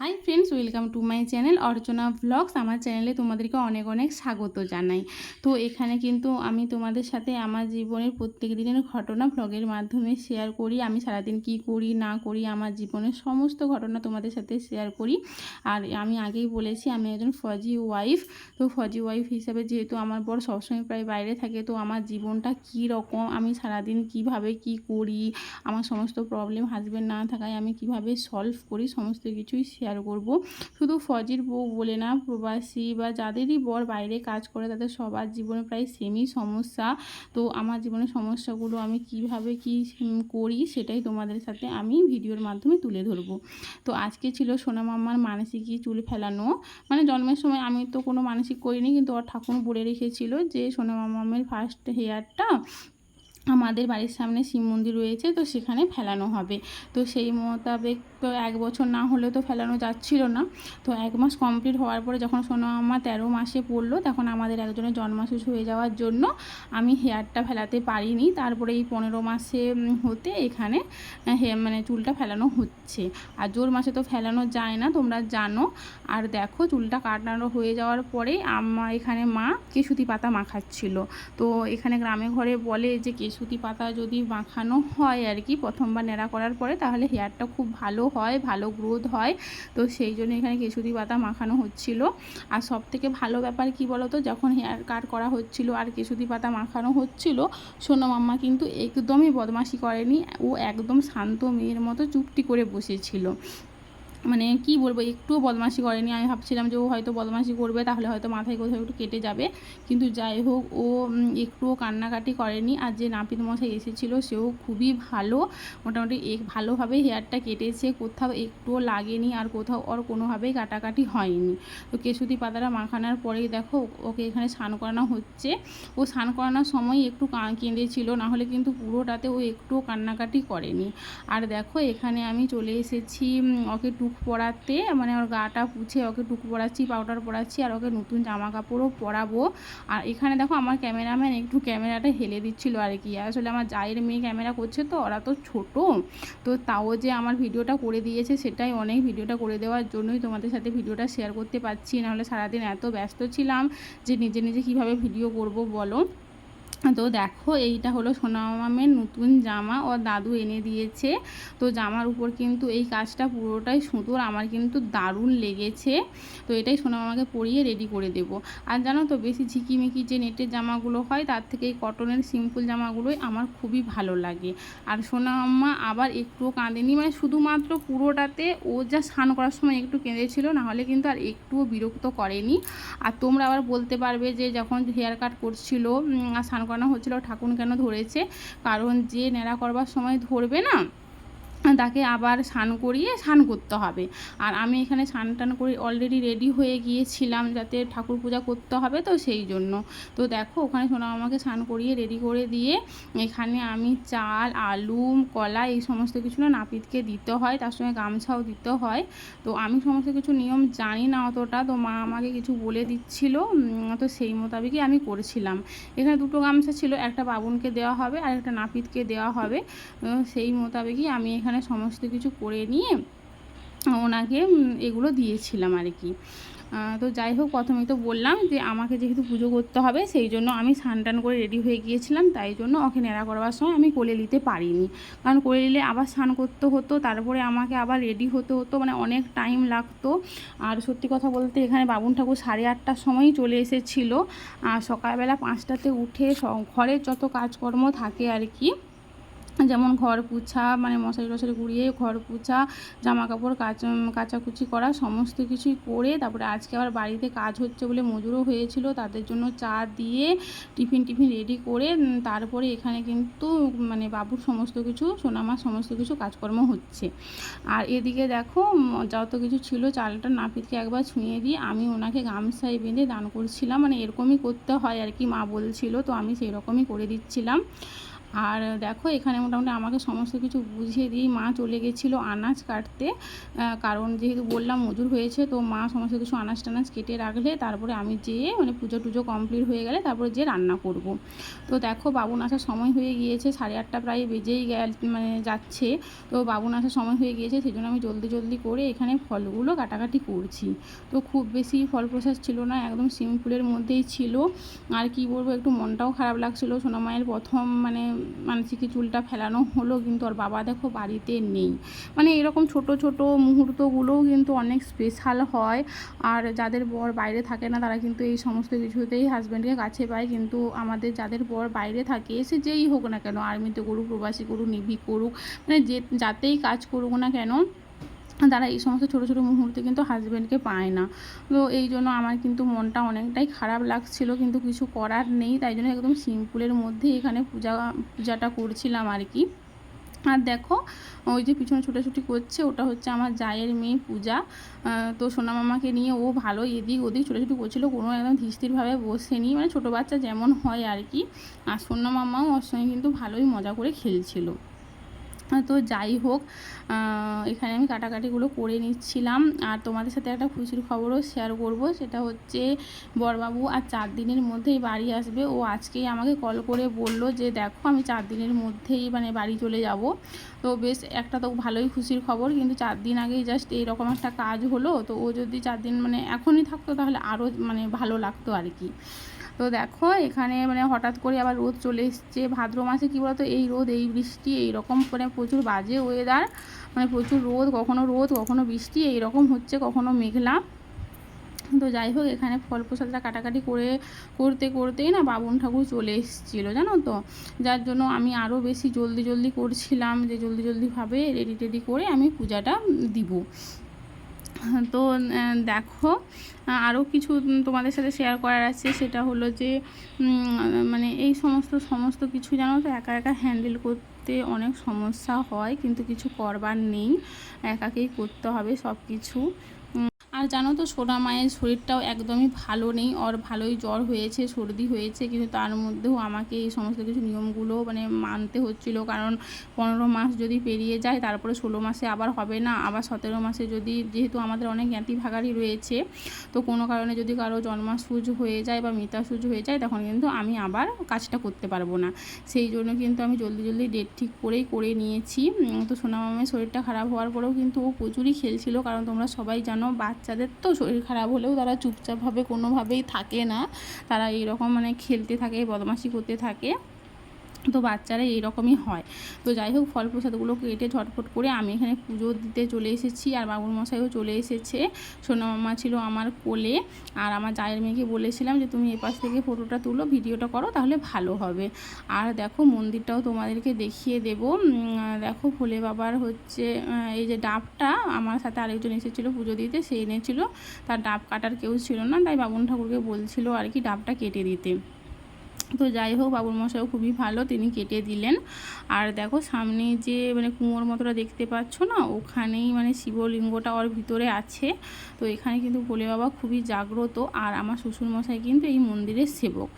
Hi friends welcome to my channel Archana vlogs আমার চ্যানেলে তোমাদেরকে অনেক অনেক স্বাগত জানাই। তো এখানে কিন্তু আমি তোমাদের সাথে আমার জীবনের প্রত্যেক দিনের ঘটনা ভ্লগের মাধ্যমে শেয়ার করি। আমি সারাদিন কি করি, না করি, আমার জীবনের সমস্ত ঘটনা তোমাদের সাথে শেয়ার করি। আর আমি আগেই বলেছি, আমি একজন ফজি ওয়াইফ তো ফজি ওয়াইফ হিসাবে যেহেতু আমার বর সবসময় প্রায় বাইরে থাকে, তো আমার জীবনটা কী রকম, আমি সারাদিন কীভাবে কি করি, আমার সমস্ত প্রবলেম হাজব্যান্ড না থাকায় আমি কীভাবে সলভ করি, সমস্ত কিছুই শেয়ার করব। শুধু ফজির বউ বলে না, প্রবাসী বা যাদেরই বর বাইরে কাজ করে, তাদের সবার জীবনে প্রায় সেমই সমস্যা। তো আমার জীবনের সমস্যাগুলো আমি কীভাবে কি করি সেটাই তোমাদের সাথে আমি ভিডিওর মাধ্যমে তুলে ধরবো। তো আজকে ছিল সোনা মাম্মার মানসিকই চুল ফেলানো। মানে জন্মের সময় আমি তো কোনো মানসিক করিনি, কিন্তু ওর ঠাকুর বলে রেখেছিল যে সোনা মামামের ফার্স্ট হেয়ারটা আমাদের বাড়ির সামনে শিব মন্দির রয়েছে তো সেখানে ফেলানো হবে। তো সেই মোতাবেক তো এক বছর না হলে তো ফেলানো যাচ্ছিল না। তো এক মাস কমপ্লিট হওয়ার পরে যখন সোনা মামা তেরো মাসে পড়ল তখন আমাদের একজনের জন্মাশুষ হয়ে যাওয়ার জন্য আমি হেয়ারটা ফেলাতে পারিনি। তারপরে এই পনেরো মাসে হতে এখানে আহ, হে মানে চুলটা ফেলানো হচ্ছে। আর জোর মাসে তো ফেলানো যায় না তোমরা জানো। আর দেখো চুলটা কাটানো হয়ে যাওয়ার পরে আমার এখানে মা কেশুতি পাতা মাখাচ্ছিল। তো এখানে গ্রামে ঘরে বলে যে কেশুতি পাতা যদি মাখানো হয় আর কি প্রথমবার ন্যাড়া করার পরে, তাহলে হেয়ারটা খুব ভালো হয়, ভালো গ্রোথ হয়। তো সেই জন্য এখানে কেশুতি পাতা মাখানো হচ্ছিল। আর সব থেকে ভালো ব্যাপার কি বলো তো যখন হেয়ার কাট করা হচ্ছিল আর কেশুতি পাতা মাখানো হচ্ছিল, সোনা মাম্মা কিন্তু একদমই বদমাশি করেনি। ও একদম শান্ত মেয়ের মতো চুপটি করে বসেছিল। মানে কি বলব, একটুও বদমাশি করেনি। আমি ভাবছিলাম যে ও হয়তো বদমাশি করবে, তাহলে হয়তো মাথায় কোথাও একটু কেটে যাবে। কিন্তু যাই হোক, ও একটুও কান্নাকাটি করেনি। আর যে নাপিত মশাই এসেছিল, সেও খুবই ভালো। মোটামুটি এক, ভালোভাবে হেয়ারটা কেটেছে। কোথাও একটুও লাগেনি আর কোথাও ওর কোনোভাবেই কাটাকাটি হয়নি। তো কেশুতি পাতাটা মাখানোর পরেই দেখো, ওকে এখানে স্নান করানো হচ্ছে। ও স্নান করানোর সময় একটু কেঁদেছিল, না হলে কিন্তু পুরোটাতে ও একটুও কান্নাকাটি করেনি। আর দেখো, এখানে আমি চলে এসেছি ওকে টুক পরাতে মানে ওর গাটা পুছে ওকে টুক পরাচ্ছি পাউডার পরাচ্ছি, আর ওকে নতুন জামা কাপড়ও পরাবো। আর এখানে দেখো আমার ক্যামেরাম্যান একটু ক্যামেরাটা হেলে দিচ্ছিল আর কি। আসলে আমার জায়ের মেয়ে ক্যামেরা করছে তো, ওরা তো ছোট। তো তাও যে আমার ভিডিওটা করে দিয়েছে, সেটাই অনেক ভিডিওটা করে দেওয়ার জন্যই তোমাদের সাথে ভিডিওটা শেয়ার করতে পারছি। নাহলে সারাদিন এত ব্যস্ত ছিলাম যে নিজে নিজে কীভাবে ভিডিও করব বলো। তো দেখো, এইটা হলো সোনা মামের নতুন জামা। ও দাদু এনে দিয়েছে। তো জামার উপর কিন্তু এই কাজটা পুরোটাই সুতোর। আমার কিন্তু দারুণ লেগেছে। তো এটাই সোনা মামাকে পরিয়ে রেডি করে দেবো। আর জানো তো, বেশি ঝিকিমিকি যে নেটের জামাগুলো হয়, তার থেকে এই কটনের সিম্পল জামাগুলোই আমার খুবই ভালো লাগে। আর সোনা মাম্মা আবার একটুও কাঁদেনি। মানে শুধুমাত্র পুরোটাতে ও যা স্নান করার সময় একটু কেঁদেছিল, নাহলে কিন্তু আর একটুও বিরক্ত করেনি। আর তোমরা আবার বলতে পারবে যে যখন হেয়ার কাট করছিল আর স্নান করানো হচ্ছিল ঠাকুর কেন ধরেছে? কারণ যে ন্যাড়া করবার সময় ধরবে না তাকে আবার স্নান করিয়ে স্নান করতে হবে। আর আমি এখানে স্নান টান করে অলরেডি রেডি হয়ে গিয়েছিলাম যাতে ঠাকুর পূজা করতে হবে তো সেই জন্য। তো দেখো ওখানে সোনা আমাকে স্নান করিয়ে রেডি করে দিয়ে এখানে আমি চাল, আলু, কলা এই সমস্ত কিছু না নাপিতকে দিতে হয়, তার সঙ্গে গামছাও দিতে হয়। তো আমি সমস্ত কিছু নিয়ম জানি না অতটা, তো মা আমাকে কিছু বলে দিচ্ছিল তো সেই মোতাবেকই আমি করেছিলাম। এখানে দুটো গামছা ছিল, একটা বাবুনকে দেওয়া হবে আর একটা নাপিতকে দেওয়া হবে। সেই মোতাবেকই আমি এখানে সমস্ত কিছু করে নিয়ে ওনাকে এগুলো দিয়েছিলাম আর কি। তো যাই হোক, প্রথমেই তো বললাম যে আমাকে যেহেতু পুজো করতে হবে, সেই জন্য আমি স্নান করে রেডি হয়ে গিয়েছিলাম, তাই জন্য ওকে নেড়া করবার সময় আমি কোলে নিতে পারিনি। কারণ কোলে নিলে আবার স্নান করতে হতো, তারপরে আমাকে আবার রেডি হতে হতো মানে অনেক টাইম লাগতো। আর সত্যি কথা বলতে এখানে বাবুন ঠাকুর সাড়ে আটটার সময়ই চলে এসেছিল। আর সকালবেলা পাঁচটাতে উঠে ঘরের যত কাজকর্ম থাকে আর কি যেমন ঘর পুছা মানে মশারি টশারি গুড়িয়ে, ঘর পুছা, জামা কাপড় কাচা কাচাকুচি করা, সমস্ত কিছুই করে তারপরে আজকে আবার বাড়িতে কাজ হচ্ছে বলে মজুরও হয়েছিল, তাদের জন্য চা দিয়ে টিফিন টিফিন রেডি করে তারপরে এখানে কিন্তু মানে বাবুর সমস্ত কিছু, সোনামার সমস্ত কিছু কাজকর্ম হচ্ছে। আর এদিকে দেখো যত কিছু ছিল চালটা নাপিতকে একবার ছুঁয়ে দিয়ে আমি ওনাকে গামছায় বেঁধে দান করছিলাম মানে এরকমই করতে হয় আর কি মা বলছিল, তো আমি সেই রকমই করে দিচ্ছিলাম। আর দেখো, এখানে মোটামুটি আমাকে সমস্ত কিছু বুঝিয়ে দিয়ে মা চলে গেছিল আনাজ কাটতে। কারণ যেহেতু বললাম মজুর হয়েছে, তো মা সমস্ত কিছু আনাজ টানাজ কেটে রাখলে, তারপরে আমি যেয়ে মানে পুজো টুজো কমপ্লিট হয়ে গেলে তারপরে যে রান্না করব। তো দেখো, বাবুন আসার সময় হয়ে গিয়েছে, সাড়ে আটটা প্রায় বেজেই গেল মানে যাচ্ছে। তো বাবুন আসার সময় হয়ে গিয়েছে সেই জন্য আমি জলদি জলদি করে এখানে ফলগুলো কাটাকাটি করছি। তো খুব বেশি ফল প্রসাদ ছিল না, একদম সিম্পলের মধ্যেই ছিল। আর কি বলব, একটু মনটাও খারাপ লাগছিল। সোনামায়ের প্রথম মানে মানসিকে চুলটা ফেলানো হলো, কিন্তু ওর বাবা দেখো বাড়িতে নেই। মানে এরকম ছোট ছোট মুহূর্তগুলোও কিন্তু অনেক স্পেশাল হয়। আর যাদের বর বাইরে থাকে না, তারা কিন্তু এই সমস্ত কিছুতেই হাজব্যান্ডকে কাছে পায়। কিন্তু আমাদের যাদের বর বাইরে থাকে, সে যেই হোক না কেন আর্মিতে করুক, প্রবাসী করুক নিভি করুক মানে যে, যাতেই কাজ করুক না কেন তারা এই সমস্ত ছোটো ছোটো মুহূর্তে কিন্তু হাজব্যান্ডকে পায় না। তো এই জন্য আমার কিন্তু মনটা অনেকটাই খারাপ লাগছিল, কিন্তু কিছু করার নেই, তাই জন্য একদম সিম্পলের মধ্যে এখানে পূজা, পূজাটা করছিলাম আর কি আর দেখো, ওই যে পিছনে ছুটাছুটি করছে, ওটা হচ্ছে আমার জায়ের মেয়ে পূজা। তো সোনা মামাকে নিয়ে ও ভালো এদিক ওদিক ছোটাছুটি করছিল, কোনো একদম ধীরস্থিরভাবে বসেনি মানে ছোটো বাচ্চা যেমন হয় আর কি আর সোনা মামাও ওর সঙ্গে কিন্তু ভালোই মজা করে খেলছিল। তো যাই হোক এখানে আমি কাটাকাটিগুলো করে নিচ্ছিলাম। আর তোমাদের সাথে একটা খুশির খবরও শেয়ার করব, সেটা হচ্ছে বরবাবু আর চার দিনের মধ্যেই বাড়ি আসবে। ও আজকেই আমাকে কল করে বলল যে, দেখো, আমি চার দিনের মধ্যেই মানে বাড়ি চলে যাব। তো বেশ, একটা তো ভালোই খুশির খবর, কিন্তু চার দিন আগেই জাস্ট এইরকম একটা কাজ হলো। তো ও যদি চার দিন মানে এখনই থাকতো, তাহলে আরও মানে ভালো লাগতো আর কি। তো দেখো, এখানে মানে হঠাৎ করে আবার রোদ চলে এসছে। ভাদ্র মাসে কী বলতো, এই রোদ, এই বৃষ্টি এই রকম মানে প্রচুর বাজে ওয়েদার মানে প্রচুর রোদ, কখনো রোদ, কখনো বৃষ্টি এই রকম হচ্ছে কখনো মেঘলা। তো যাই হোক, এখানে ফল প্রসাদটা কাটাকাটি করে, করতে, করতেই না বাবুন ঠাকুর চলে এসেছিল, জানো তো? যার জন্য আমি আরও বেশি জলদি জলদি করছিলাম যে জলদি জলদিভাবে রেডি টেডি করে আমি পূজাটা দিব। তো দেখো আরও কিছু তোমাদের সাথে শেয়ার করার আছে। সেটা হলো যে মানে এই সমস্ত সমস্ত কিছু জানো তো, একা একা হ্যান্ডেল করতে অনেক সমস্যা হয়, কিন্তু কিছু করবার নেই। একাকেই করতে হবে সব কিছু আর জানো তো, সোনা মায়ের শরীরটাও একদমই ভালো নেই, ওর ভালোই জ্বর হয়েছে, সর্দি হয়েছে, কিন্তু তার মধ্যেও আমাকে এই সমস্ত কিছু নিয়মগুলো মানে মানতে হচ্ছিল। কারণ পনেরো মাস যদি পেরিয়ে যায়, তারপরে ষোলো মাসে আবার হবে না। আবার সতেরো মাসে যদি, যেহেতু আমাদের অনেক জ্ঞাতি ভাগাড়ি রয়েছে, তো কোনো কারণে যদি কারও জন্মাসুজ হয়ে যায় বা মৃতাসুজ হয়ে যায়, তখন কিন্তু আমি আবার কাজটা করতে পারব না। সেই জন্য কিন্তু আমি জলদি জলদি ডেট ঠিক করেই করে নিয়েছি। তো সোনা মামের শরীরটা খারাপ হওয়ার পরেও কিন্তু ও প্রচুরই খেলছিল, কারণ তোমরা সবাই জানো বাচ্চাদের তো শরীর খারাপ হলেও তারা চুপচাপভাবে কোনোভাবেই থাকে না। তারা এইরকম মানে খেলতে থাকে, বদমাশি করতে থাকে। তো বাচ্চারা এইরকমই হয়। তো যাই হোক ফল প্রসাদগুলো কেটে ঝটফট করে আমি এখানে পুজো দিতে চলে এসেছি আর বাবুর মশাইও চলে এসেছে। সোনা মামা ছিল আমার কোলে আর আমার জায়ের মেয়েকে বলেছিলাম যে তুমি এপাশ থেকে ফটোটা তুলো, ভিডিওটা করো তাহলে ভালো হবে। আর দেখো মন্দিরটাও তোমাদেরকে দেখিয়ে দেব। দেখো ভোলে বাবার হচ্ছে এই যে ডাবটা, আমার সাথে আরেকজন এসেছিল পুজো দিতে, সে এনেছিল। তার ডাব কাটার কেউ ছিল না, তাই বাবুন ঠাকুরকে বলছিল আর কি ডাবটা কেটে দিতে। তো যাই হোক বাবুর মশাইও খুবই ভালো, তিনি কেটে দিলেন। আর দেখো, সামনে যে মানে কুয়োর মতোটা দেখতে পাচ্ছ না, ওখানেই মানে শিবলিঙ্গটা ওর ভিতরে আছে। তো এখানে কিন্তু ভোলে বাবা খুবই জাগ্রত, আর আমার শ্বশুর মশাই কিন্তু এই মন্দিরের সেবক।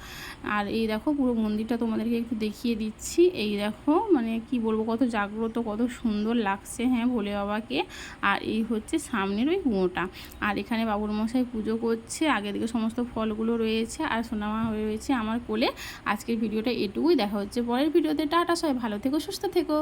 আর এই দেখো, পুরো মন্দিরটা তোমাদেরকে একটু দেখিয়ে দিচ্ছি। এই দেখো মানে কি বলব, কত জাগ্রত, কত সুন্দর লাগছে হ্যাঁ ভোলে বাবাকে। আর এই হচ্ছে সামনের ওই কুঁয়োটা। আর এখানে বাবুর মশাই পুজো করছে আগে দিকে সমস্ত ফলগুলো রয়েছে, আর সোনামা রয়েছে আমার কোলে। আজকের ভিডিওটা এটুকুই। দেখা হচ্ছে পরের ভিডিওতে। টাটা সবাই ভালো থেকো সুস্থ থেকো।